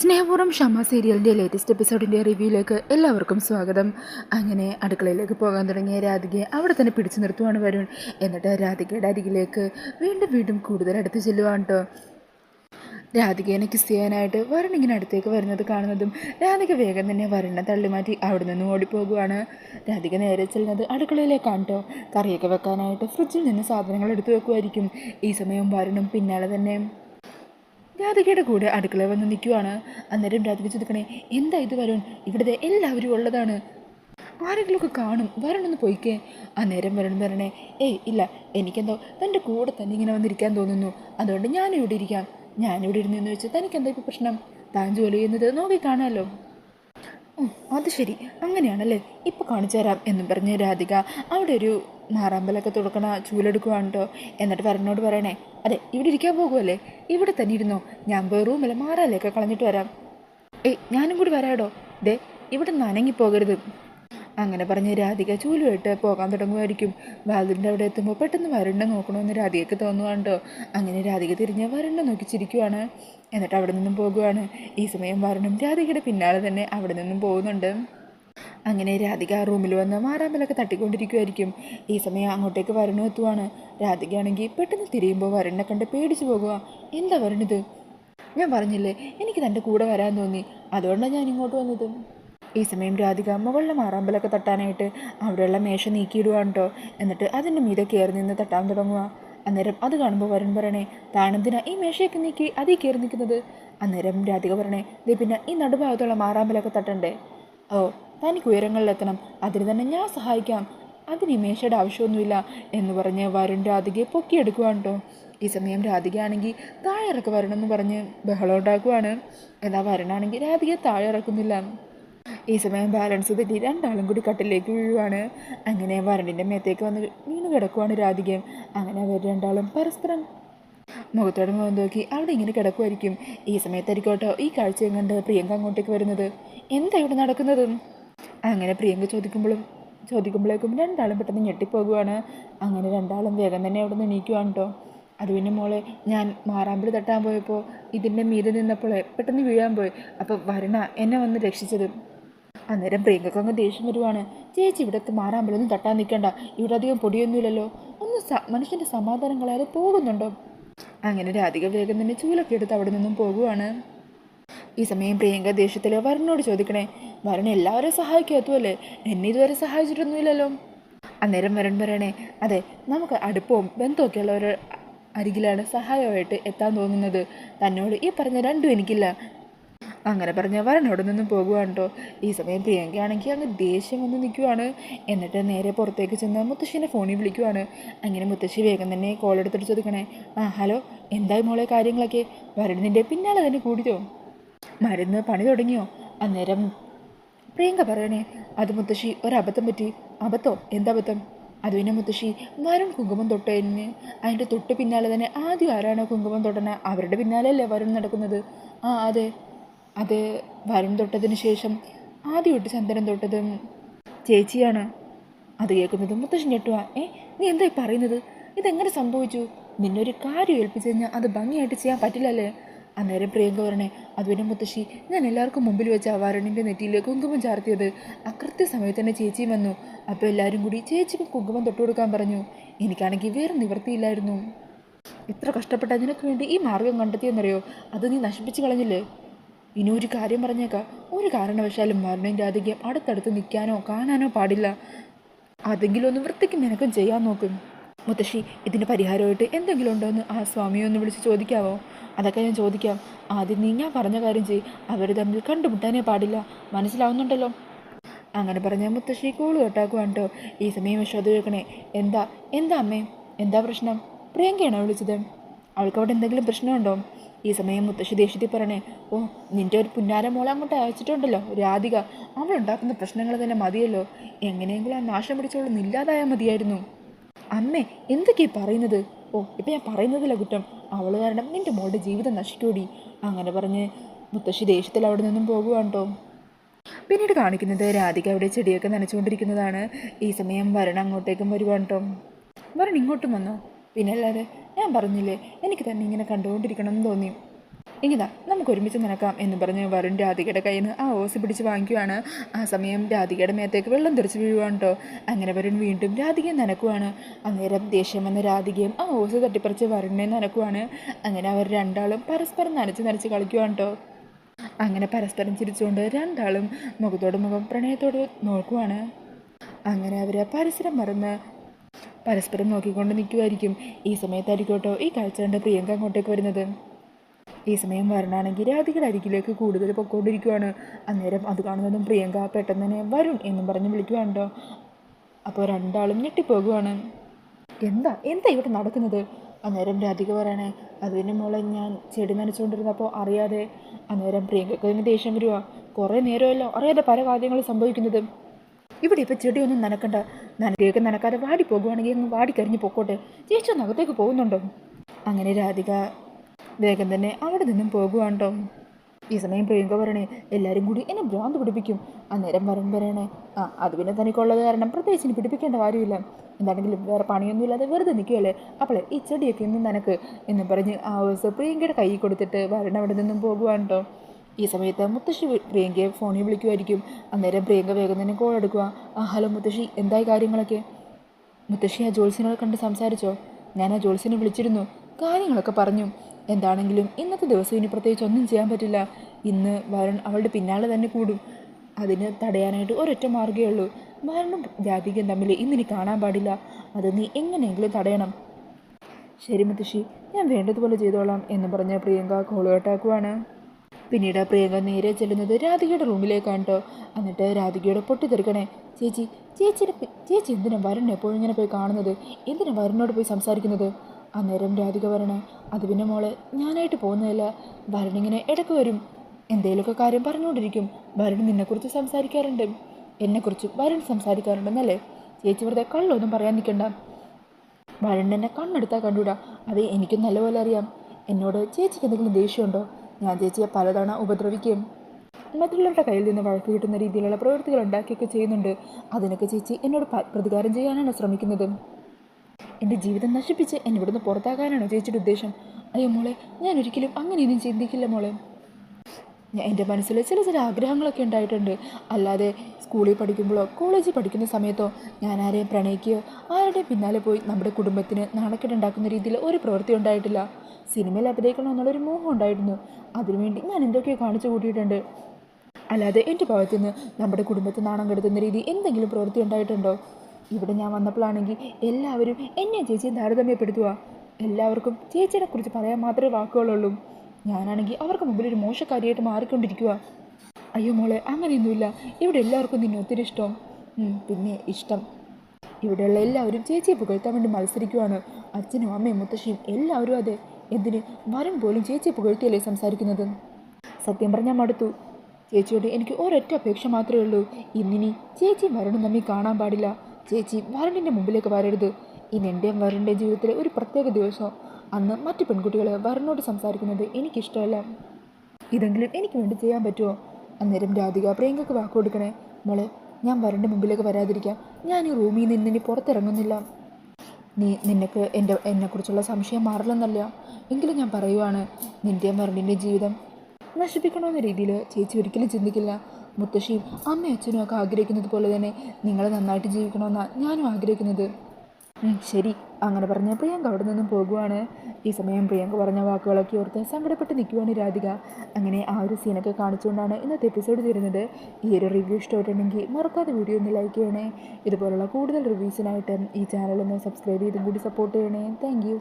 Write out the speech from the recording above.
സ്നേഹപൂർവം ഷമ സീരിയലിന്റെ ലേറ്റസ്റ്റ് എപ്പിസോഡിന്റെ റിവ്യൂയിലേക്ക് എല്ലാവർക്കും സ്വാഗതം. അങ്ങനെ അടുക്കളയിലേക്ക് പോകാൻ തുടങ്ങിയ രാധികയെ അവിടെ തന്നെ പിടിച്ചു നിർത്തുവാണ് വരുൺ. എന്നിട്ട് രാധികയുടെ അരികിലേക്ക് വീണ്ടും വീണ്ടും കൂടുതൽ അടുത്ത് ചെല്ലുവാണ് കേട്ടോ രാധികേനെ കിസ് ചെയ്യാനായിട്ട് വരുൺ ഇങ്ങനെ അടുത്തേക്ക് വരുന്നത് കാണുന്നതും രാധിക വേഗം തന്നെ വരുണിനെ തള്ളിമാറ്റി അവിടെ നിന്നും ഓടിപ്പോകുവാണ്. രാധിക നേരെ ചെല്ലുന്നത് അടുക്കളയിലേക്കാണ് കേട്ടോ കറിയൊക്കെ വെക്കാനായിട്ട് ഫ്രിഡ്ജിൽ നിന്ന് സാധനങ്ങൾ എടുത്തു വെക്കുമായിരിക്കും ഈ സമയം വരുണും പിന്നാലെ തന്നെ രാധികയുടെ കൂടെ അടുക്കള വന്ന് നിൽക്കുവാണ്. അന്നേരം രാധിക ചോദിക്കണേ എന്താ ഇത് വരുൺ? ഇവിടുത്തെ എല്ലാവരും ഉള്ളതാണ്. ആരെങ്കിലുമൊക്കെ കാണും. വരണൊന്ന് പോയിക്കേ. അന്നേരം വരണം വരണേ ഏയ് ഇല്ല. എനിക്കെന്തോ തന്റെ കൂടെ തന്നെ ഇങ്ങനെ വന്നിരിക്കാൻ തോന്നുന്നു. അതുകൊണ്ട് ഞാനിവിടെ ഇരിക്കാം. ഞാനിവിടെ ഇരുന്നെന്ന് വെച്ചാൽ തനിക്കെന്താ ഇപ്പോൾ പ്രശ്നം? താൻ ജോലി ചെയ്യുന്നത് നോക്കി കാണാമല്ലോ അത് ശരി. അങ്ങനെയാണല്ലേ? ഇപ്പൊ കാണിച്ചു തരാം എന്നും പറഞ്ഞ് രാധിക അവിടെ ഒരു മാറാമ്പലൊക്കെ തുറക്കണ ചൂലെടുക്കുവാണ് എന്നിട്ട് വരനോട് പറയണേ അതെ ഇവിടെ ഇരിക്കാൻ പോകുമല്ലേ ഇവിടെ തന്നെ ഇരുന്നോ. ഞാൻ പോയി റൂമിൽ കളഞ്ഞിട്ട് വരാം. ഏയ് ഞാനും കൂടി വരാടോ. ദേ ഇവിടെ നനങ്ങി അനങ്ങിപ്പോകരുത്. അങ്ങനെ പറഞ്ഞ് രാധിക ചൂലുമായിട്ട് പോകാൻ തുടങ്ങുമായിരിക്കും. വാതിലിന്റെ അവിടെ എത്തുമ്പോൾ പെട്ടെന്ന് വരണ്ട നോക്കണമെന്ന് രാധികയ്ക്ക് തോന്നുവാണ്ടോ? അങ്ങനെ രാധിക തിരിഞ്ഞ് വരണ്ട നോക്കിച്ചിരിക്കുവാണ് എന്നിട്ട് അവിടെ നിന്നും പോകുവാണ്. ഈ സമയം വരണം രാധികയുടെ പിന്നാലെ തന്നെ അവിടെ നിന്നും പോകുന്നുണ്ട്. അങ്ങനെ രാധിക റൂമിൽ വന്ന് മാറാമ്പലൊക്കെ തട്ടിക്കൊണ്ടിരിക്കുമായിരിക്കും ഈ സമയം അങ്ങോട്ടേക്ക് വരണു എത്തുവാണ്. രാധികയാണെങ്കിൽ പെട്ടെന്ന് തിരിയുമ്പോൾ വരണ്ണെ കണ്ട് പേടിച്ചു പോകുക എന്താ വരണിത്? ഞാൻ പറഞ്ഞില്ലേ എനിക്ക് തന്റെ കൂടെ വരാൻ തോന്നി. അതുകൊണ്ടാണ് ഞാൻ ഇങ്ങോട്ട് വന്നത്. ഈ സമയം രാധിക മുകളിലെ മാറാമ്പലൊക്കെ തട്ടാനായിട്ട് അവിടെയുള്ള മേശ നീക്കിയിടുവാണ് കേട്ടോ എന്നിട്ട് അതിന്റെ മീതെ കയറി നിന്ന് തട്ടാൻ തുടങ്ങുക. അന്നേരം അത് കാണുമ്പോൾ വരൻ പറയണേ താണെന്തിനാ ഈ മേശയൊക്കെ നീക്കി അതീ കയറി നിൽക്കുന്നത്? അന്നേരം രാധിക പറയണേ ദേ പിന്നെ ഈ നടുഭാഗത്തുള്ള മാറാമ്പലൊക്കെ തട്ടണ്ടേ? ഓ തനിക്ക് ഉയരങ്ങളിലെത്തണം. അതിന് തന്നെ ഞാൻ സഹായിക്കാം. അതിന് ഈ മേശയുടെ ആവശ്യമൊന്നുമില്ല എന്ന് പറഞ്ഞ് വരുൺ രാധികയെ പൊക്കിയെടുക്കുവാണ് കേട്ടോ ഈ സമയം രാധികയാണെങ്കിൽ താഴെ ഇറക്കി വരണമെന്ന് പറഞ്ഞ് ബഹളം ഉണ്ടാക്കുവാണ്. എന്നാൽ വരണാണെങ്കിൽ രാധികയെ താഴെ ഇറക്കുന്നില്ല. ഈ സമയം ബാലൻസ് തെറ്റി രണ്ടാളും കൂടി കട്ടിലേക്ക് വീഴുവാണ്. അങ്ങനെ വരണിന്റെ മേത്തേക്ക് വന്ന് വീണ് കിടക്കുവാണ് രാധികയും അങ്ങനെ അവർ രണ്ടാളും പരസ്പരം മുഖത്തോടെ മുഖം നോക്കി അവിടെ ഇങ്ങനെ കിടക്കുമായിരിക്കും ഈ സമയത്തായിരിക്കോട്ടോ ഈ കാഴ്ചയും കണ്ട് പ്രിയങ്ക അങ്ങോട്ടേക്ക് വരുന്നത്. എന്താ ഇവിടെ നടക്കുന്നത്? അങ്ങനെ പ്രിയങ്ക ചോദിക്കുമ്പോഴും ചോദിക്കുമ്പോഴേക്കും രണ്ടാളും പെട്ടെന്ന് ഞെട്ടിപ്പോകുവാണ്. അങ്ങനെ രണ്ടാളും വേഗം തന്നെ അവിടെ നിന്ന് എണീക്കുവാണ് കേട്ടോ അത് പിന്നെ മോളെ ഞാൻ മാറാമ്പിളി തട്ടാൻ പോയപ്പോൾ ഇതിന്റെ മീതെ നിന്നപ്പോൾ പെട്ടെന്ന് വീഴാൻ പോയി. അപ്പോൾ വരണ എന്നെ വന്ന് രക്ഷിച്ചത്. അന്നേരം പ്രിയങ്കക്ക് അങ്ങ് ദേഷ്യം വരുവാണ്. ചേച്ചി ഇവിടുത്തെ മാറാമ്പലൊന്നും തട്ടാൻ നിൽക്കണ്ട. ഇവിടെ അധികം പൊടിയൊന്നുമില്ലല്ലോ. ഒന്ന് മനുഷ്യന്റെ സമാധാനം പോകുന്നുണ്ടോ? അങ്ങനെ രാധിക വേഗം തന്നെ ചൂലൊക്കെ എടുത്ത് അവിടെ നിന്നും പോകുവാണ്. ഈ സമയം പ്രിയങ്ക ദേഷ്യത്തിൽ വരനോട് ചോദിക്കണേ വരൻ എല്ലാവരെയും സഹായിക്കാത്തുമല്ലേ എന്നെ ഇതുവരെ സഹായിച്ചിട്ടൊന്നുമില്ലല്ലോ. അന്നേരം വരൻ പറയണേ അതെ നമുക്ക് അടുപ്പവും ബന്ധമൊക്കെ ഒരു അരികിലാണ് സഹായമായിട്ട് എത്താൻ തോന്നുന്നത്. തന്നോട് ഈ പറഞ്ഞ രണ്ടും എനിക്കില്ല. അങ്ങനെ പറഞ്ഞ എന്നോട് നിന്നും പോകുവാണ് കേട്ടോ ഈ സമയം പ്രിയങ്കയാണെങ്കിൽ അങ്ങ് ദേഷ്യം വന്ന് നിൽക്കുവാണ്. എന്നിട്ട് നേരെ പുറത്തേക്ക് ചെന്ന് മുത്തശ്ശീനെ ഫോണിൽ വിളിക്കുവാണ്. അങ്ങനെ മുത്തശ്ശി വേഗം തന്നെ കോൾ എടുത്തിട്ട് ചോദിക്കണേ ആ ഹലോ എന്തായി മോളെ കാര്യങ്ങളൊക്കെ? വരുന്നതിന്റെ പിന്നാലെ തന്നെ കൂടിയോ മരുന്ന് പണി തുടങ്ങിയോ? അന്നേരം പ്രിയങ്ക പറയണേ അത് മുത്തശ്ശി ഒരബദ്ധം പറ്റി. അബദ്ധോ? എന്തബദ്ധം അത് പിന്നെ മുത്തശ്ശി വരുൺ കുങ്കുമം തൊട്ടതിന് അതിന്റെ തൊട്ട് പിന്നാലെ തന്നെ ആദ്യം ആരാണോ കുങ്കുമം തൊട്ടണ? അവരുടെ പിന്നാലെയല്ലേ വരുൺ നടക്കുന്നത്. ആ അതെ. അത് വരുൺ തൊട്ടതിന് ശേഷം ആദ്യം ഇട്ട് ചന്ദനം തൊട്ടതും ചേച്ചിയാണ് അത് കേൾക്കുന്നത് മുത്തശ്ശൻ ഞെട്ടുക ഏ നീ എന്താ പറയുന്നത്? ഇതെങ്ങനെ സംഭവിച്ചു? നിന്നൊരു കാര്യം ഏൽപ്പിച്ചു കഴിഞ്ഞാൽ അത് ഭംഗിയായിട്ട് ചെയ്യാൻ പറ്റില്ലല്ലേ? അന്നേരം പ്രിയങ്ക പറഞ്ഞേ അത് മുത്തശ്ശി ഞാൻ എല്ലാവർക്കും മുമ്പിൽ വെച്ച വരുണിന്റെ നെറ്റിയിൽ കുങ്കുമം ചാർത്തിയത്. ആ കൃത്യസമയത്ത് തന്നെ ചേച്ചിയും വന്നു. അപ്പോൾ എല്ലാവരും കൂടി ചേച്ചിക്ക് കുങ്കുമം തൊട്ട് കൊടുക്കാൻ പറഞ്ഞു. എനിക്കാണെങ്കിൽ വേറെ നിവൃത്തിയില്ലായിരുന്നു. ഇത്ര കഷ്ടപ്പെട്ട അതിനൊക്കെ വേണ്ടി ഈ മാർഗം കണ്ടെത്തിയെന്നറിയോ? അത് നീ നശിപ്പിച്ച് കളഞ്ഞില്ലേ? ഇനി ഒരു കാര്യം പറഞ്ഞേക്കാം. ഒരു കാരണവശാലും മരണയും രാധികയും അടുത്തടുത്ത് നിൽക്കാനോ കാണാനോ പാടില്ല. അതെങ്കിലും ഒന്ന് വൃത്തിക്ക് നിനക്കും ചെയ്യാൻ നോക്കും. മുത്തശ്ശി ഇതിന് പരിഹാരമായിട്ട് എന്തെങ്കിലും ഉണ്ടോ എന്ന് ആ സ്വാമിയെ ഒന്ന് വിളിച്ച് ചോദിക്കാവോ? അതൊക്കെ ഞാൻ ചോദിക്കാം. ആദ്യം നീ ഞാൻ പറഞ്ഞ കാര്യം ചെയ് അവർ തമ്മിൽ കണ്ടുമുട്ടാനേ പാടില്ല. മനസ്സിലാവുന്നുണ്ടല്ലോ. അങ്ങനെ പറഞ്ഞ മുത്തശ്ശി കോൾ കേട്ടാക്കുവാണ്ടോ കേട്ടോ ഈ സമയം യശോദ ചോദിക്കണേ എന്താ? എന്താ അമ്മേ? എന്താ പ്രശ്നം? പ്രിയങ്കയാണോ വിളിച്ചത്? അവൾക്ക് അവിടെ എന്തെങ്കിലും പ്രശ്നമുണ്ടോ? ഈ സമയം മുത്തശ്ശി ദേഷ്യത്തിൽ പറയണേ ഓ നിന്റെ ഒരു പുന്നാര മോളെ അങ്ങോട്ട് അയച്ചിട്ടുണ്ടല്ലോ രാധിക. അവളുണ്ടാക്കുന്ന പ്രശ്നങ്ങൾ തന്നെ മതിയല്ലോ. എങ്ങനെയെങ്കിലും ആ നാശം പിടിച്ചോളൊന്നും ഇല്ലാതായാൽ മതിയായിരുന്നു. അമ്മേ എന്തൊക്കെയാ പറയുന്നത്? ഓ ഇപ്പം ഞാൻ പറയുന്നതില്ല കുറ്റം. അവൾ കാരണം നിന്റെ മോളുടെ ജീവിതം നശിക്കൂടി അങ്ങനെ പറഞ്ഞ് മുത്തശ്ശി ദേഷ്യത്തിൽ അവിടെ നിന്നും പോകുവാണ്ടോ? പിന്നീട് കാണിക്കുന്നത് രാധിക അവിടെ ചെടിയൊക്കെ നനച്ചുകൊണ്ടിരിക്കുന്നതാണ്. ഈ സമയം വരണം അങ്ങോട്ടേക്കും വരുവാണ്ടോ? വരണം ഇങ്ങോട്ടും വന്നോ? പിന്നെ അല്ലാതെ ഞാൻ പറഞ്ഞില്ലേ എനിക്ക് തന്നെ ഇങ്ങനെ കണ്ടുകൊണ്ടിരിക്കണം എന്ന് തോന്നി. ഇങ്ങനെ നമുക്ക് ഒരുമിച്ച് നടക്കാം എന്ന് പറഞ്ഞ് വരുൺ രാധികയുടെ കയ്യിൽ നിന്ന് ആ ഓസ് പിടിച്ച് വാങ്ങിക്കുവാണ്. ആ സമയം രാധികയുടെ മേത്തേക്ക് വെള്ളം തെറിച്ച് വീഴുവാണ് കേട്ടോ അങ്ങനെ വരുൺ വീണ്ടും രാധികയെ നനക്കുവാണ്. അന്നേരം ദേഷ്യം വന്ന രാധികയും ആ ഓസ് തട്ടിപ്പറിച്ച് വരുണിനെ നനക്കുവാണ്. അങ്ങനെ അവർ രണ്ടാളും പരസ്പരം നനച്ച് നനച്ച് കളിക്കുവാണ് കേട്ടോ അങ്ങനെ പരസ്പരം ചിരിച്ചുകൊണ്ട് രണ്ടാളും മുഖത്തോട് മുഖം പ്രണയത്തോട് നോക്കുവാണ്. അങ്ങനെ അവർ പരിസരം മറന്ന് പരസ്പരം നോക്കിക്കൊണ്ട് നിൽക്കുമായിരിക്കും ഈ സമയത്തായിരിക്കും കേട്ടോ ഈ കാഴ്ച കണ്ട് പ്രിയങ്ക അങ്ങോട്ടേക്ക് വരുന്നത്. ഈ സമയം വരണാണെങ്കിൽ രാധികയുടെ അരികിലേക്ക് കൂടുതൽ പൊക്കോണ്ടിരിക്കുവാണ്. അന്നേരം അത് കാണുന്നതും പ്രിയങ്ക പെട്ടെന്ന് തന്നെ വരുൺ എന്നും പറഞ്ഞ് വിളിക്കുവാണ്ടോ അപ്പോൾ രണ്ടാളും ഞെട്ടിപ്പോകുവാണ്. എന്താ? എന്താ ഇവിടെ നടക്കുന്നത്? അന്നേരം രാധിക പറയണേ അതിന് മോളെ ഞാൻ ചെടി നനച്ചുകൊണ്ടിരുന്നപ്പോൾ അറിയാതെ. അന്നേരം പ്രിയങ്കക്ക് ദേഷ്യം വരുവാ. കുറേ നേരമല്ലോ അറിയാതെ പല കാര്യങ്ങളും സംഭവിക്കുന്നത്. ഇവിടെ ഇപ്പോൾ ചെടിയൊന്നും നനക്കണ്ട. നനത്തേക്ക് നനക്കാതെ വാടി പോകുവാണെങ്കിൽ അങ്ങ് വാടിക്കരിഞ്ഞ് പൊക്കോട്ടെ. ചേച്ചി അകത്തേക്ക് പോകുന്നുണ്ടോ? അങ്ങനെ രാധിക വേഗം തന്നെ അവിടെ നിന്നും പോകുവാണ്ടോ? ഈ സമയം പ്രിയങ്ക പറയണേ എല്ലാവരും കൂടി എന്നെ ഭ്രാന്ത് പിടിപ്പിക്കും. അന്നേരം വരൻ പറയണേ ആ അത് പിന്നെ തനിക്കുള്ളത് കാരണം പ്രത്യേകിച്ച് പിടിപ്പിക്കേണ്ട കാര്യമില്ല. എന്താണെങ്കിലും വേറെ പണിയൊന്നുമില്ലാതെ വെറുതെ നിൽക്കുകയല്ലേ അപ്പോൾ ഈ ചെടിയൊക്കെ ഇന്ന് നനക്ക് എന്നും പറഞ്ഞ് ആ ദിവസം പ്രിയങ്കയുടെ കൈ കൊടുത്തിട്ട് വരണവിടെ നിന്നും പോകുവാണ്ടോ? ഈ സമയത്ത് മുത്തശ്ശി പ്രിയങ്കയെ ഫോണിൽ വിളിക്കുമായിരിക്കും അന്നേരം പ്രിയങ്ക വേഗം തന്നെ കോൾ എടുക്കുക ആ ഹലോ മുത്തശ്ശി. എന്തായി കാര്യങ്ങളൊക്കെ? മുത്തശ്ശി ആ ജോത്സ്യനോട് കണ്ട് സംസാരിച്ചോ? ഞാൻ ആ ജോത്സ്യനെ വിളിച്ചിരുന്നു. കാര്യങ്ങളൊക്കെ പറഞ്ഞു. എന്താണെങ്കിലും ഇന്നത്തെ ദിവസം ഇനി പ്രത്യേകിച്ച് ഒന്നും ചെയ്യാൻ പറ്റില്ല. ഇന്ന് വരുൺ അവളുടെ പിന്നാലെ തന്നെ കൂടും. അതിന് തടയാനായിട്ട് ഒരൊറ്റ മാർഗമേ ഉള്ളൂ. വരുണും ജാതികയും തമ്മിൽ ഇന്നിനി കാണാൻ പാടില്ല. അത് നീ എങ്ങനെയെങ്കിലും തടയണം. ശരി മുത്തശ്ശി. ഞാൻ വേണ്ടതുപോലെ ചെയ്തോളാം എന്ന് പറഞ്ഞ പ്രിയങ്ക കോൾ കട്ടാക്കുവാണ് പിന്നീട് പ്രിയങ്ക നേരെ ചെല്ലുന്നത് രാധികയുടെ റൂമിലേക്കാണ് കേട്ടോ. എന്നിട്ട് രാധികയോട് പൊട്ടിത്തെറിക്കണേ. ചേച്ചി ചേച്ചിയുടെ ചേച്ചി എന്തിനാ വരൺ എപ്പോഴും ഇങ്ങനെ പോയി കാണുന്നത്? എന്തിനാ വരനോട് പോയി സംസാരിക്കുന്നത്? അന്നേരം രാധിക വരണേ അത് പിന്നെ മോളെ ഞാനായിട്ട് പോകുന്നതല്ല. വരണിങ്ങനെ ഇടയ്ക്ക് വരും. എന്തേലുമൊക്കെ കാര്യം പറഞ്ഞുകൊണ്ടിരിക്കും. വരൺ നിന്നെക്കുറിച്ച് സംസാരിക്കാറുണ്ട്. എന്നെക്കുറിച്ച് വരൺ സംസാരിക്കാറുണ്ടെന്നല്ലേ? ചേച്ചി വെറുതെ കള്ളൊന്നും പറയാൻ നിൽക്കണ്ട. വരണ്ടെന്നെ കണ്ണെടുത്താൽ കണ്ടുവിടാം അത് എനിക്കും നല്ലപോലെ അറിയാം. എന്നോട് ചേച്ചിക്ക് എന്തെങ്കിലും ദേഷ്യമുണ്ടോ? ഞാൻ ചേച്ചിയെ പലതവണ ഉപദ്രവിക്കുകയും മറ്റുള്ളവരുടെ കയ്യിൽ നിന്ന് വഴക്ക് കിട്ടുന്ന രീതിയിലുള്ള പ്രവൃത്തികൾ ഉണ്ടാക്കിയൊക്കെ ചെയ്യുന്നുണ്ട്. അതിനൊക്കെ ചേച്ചി എന്നോട് പ്രതികാരം ചെയ്യാനാണ് ശ്രമിക്കുന്നത്. എന്റെ ജീവിതം നശിപ്പിച്ച് എന്നെ ഇവിടുന്ന് പുറത്താക്കാനാണോ ചേച്ചിയുടെ ഉദ്ദേശം? അയ്യോ മോളെ ഞാൻ ഒരിക്കലും അങ്ങനെയൊന്നും ചിന്തിക്കില്ല മോളെ. എന്റെ മനസ്സിൽ ചില ചില ആഗ്രഹങ്ങളൊക്കെ ഉണ്ടായിട്ടുണ്ട്. അല്ലാതെ സ്കൂളിൽ പഠിക്കുമ്പോഴോ കോളേജിൽ പഠിക്കുന്ന സമയത്തോ ഞാൻ ആരെയും പ്രണയിക്കുകയോ ആരുടെയും പിന്നാലെ പോയി നമ്മുടെ കുടുംബത്തിന് നാണക്കേടുണ്ടാക്കുന്ന രീതിയിൽ ഒരു പ്രവൃത്തി ഉണ്ടായിട്ടില്ല. സിനിമയിൽ അഭിനയിക്കണം എന്നുള്ളൊരു മോഹം ഉണ്ടായിരുന്നു. അതിനുവേണ്ടി ഞാൻ എന്തൊക്കെയോ കാണിച്ചു കൂട്ടിയിട്ടുണ്ട്. അല്ലാതെ എന്റെ ഭാഗത്തു നിന്ന് നമ്മുടെ കുടുംബത്തെ നാണം കെടുത്തുന്ന രീതി എന്തെങ്കിലും പ്രവൃത്തി ഉണ്ടായിട്ടുണ്ടോ? ഇവിടെ ഞാൻ വന്നപ്പോഴാണെങ്കിൽ എല്ലാവരും എന്നെ ചേച്ചിയെ താരതമ്യപ്പെടുത്തുക. എല്ലാവർക്കും ചേച്ചിയെ കുറിച്ച് പറയാൻ മാത്രമേ വാക്കുകളുള്ളൂ. ഞാനാണെങ്കിൽ അവർക്ക് മുമ്പിൽ ഒരു മോശക്കാരിയായിട്ട് മാറിക്കൊണ്ടിരിക്കുക അയ്യോ മോളെ അങ്ങനെയൊന്നുമില്ല. ഇവിടെ എല്ലാവർക്കും നിന്നെ ഒത്തിരി ഇഷ്ടം. പിന്നെ ഇഷ്ടം. ഇവിടെയുള്ള എല്ലാവരും ചേച്ചിയെ പുകഴ്ത്താൻ വേണ്ടി മത്സരിക്കുവാണ്. അച്ഛനും അമ്മയും മുത്തശ്ശിയും എല്ലാവരും അതെ. എന്തിന്? വരൻ പോലും ചേച്ചിയെ പുകഴ്ത്തിയല്ലേ സംസാരിക്കുന്നത്? സത്യം പറഞ്ഞാൽ മടുത്തു. ചേച്ചിയോട് എനിക്ക് ഒരൊറ്റ അപേക്ഷ മാത്രമേ ഉള്ളൂ. ഇന്നിനി ചേച്ചി വരനും തമ്മിൽ കാണാൻ പാടില്ല. ചേച്ചി വരണിന്റെ മുമ്പിലേക്ക് വരരുത്. ഇനി എന്റെയും വരന്റെ ജീവിതത്തിലെ ഒരു പ്രത്യേക ദിവസം. അന്ന് മറ്റു പെൺകുട്ടികൾ വരനോട് സംസാരിക്കുന്നത് എനിക്കിഷ്ടമല്ല. ഇതെങ്കിലും എനിക്ക് വേണ്ടി ചെയ്യാൻ പറ്റുമോ അന്നേരം രാധിക പ്രിയങ്കക്ക് വാക്ക് കൊടുക്കണേ. മോളെ ഞാൻ വരന്റെ മുമ്പിലേക്ക് വരാതിരിക്കാം ഞാൻ ഈ റൂമിൽ നിന്ന് ഇനി പുറത്തിറങ്ങുന്നില്ല. നീ നിനക്ക് എന്റെ എന്നെക്കുറിച്ചുള്ള സംശയം മാറില്ലെന്നല്ല. എങ്കിലും ഞാൻ പറയുവാണ് നിന്റെയും വരണിന്റെ ജീവിതം നശിപ്പിക്കണമെന്ന രീതിയിൽ ചേച്ചി ഒരിക്കലും ചിന്തിക്കില്ല. മുത്തശ്ശിയും അമ്മയും അച്ഛനും ഒക്കെ ആഗ്രഹിക്കുന്നത് പോലെ തന്നെ നിങ്ങളെ നന്നായിട്ട് ജീവിക്കണമെന്നാണ് ഞാനും ആഗ്രഹിക്കുന്നത്. ശരി. അങ്ങനെ പറഞ്ഞ പ്രിയങ്ക അവിടെ നിന്നും പോകുവാണ്. ഈ സമയം പ്രിയങ്ക പറഞ്ഞ വാക്കുകളൊക്കെ ഓർത്ത് സങ്കടപ്പെട്ട് നിൽക്കുവാണ് രാധിക. അങ്ങനെ ആ ഒരു സീനൊക്കെ കാണിച്ചുകൊണ്ടാണ് ഇന്നത്തെ എപ്പിസോഡ് തീരുന്നത്. ഈ ഒരു റിവ്യൂ ഇഷ്ടമായിട്ടുണ്ടെങ്കിൽ മറക്കാതെ വീഡിയോ ഒന്ന് ലൈക്ക് ചെയ്യണേ. ഇതുപോലുള്ള കൂടുതൽ റിവ്യൂസിനായിട്ട് ഈ ചാനലൊന്ന് സബ്സ്ക്രൈബ് ചെയ്തും കൂടി സപ്പോർട്ട് ചെയ്യണേ. താങ്ക്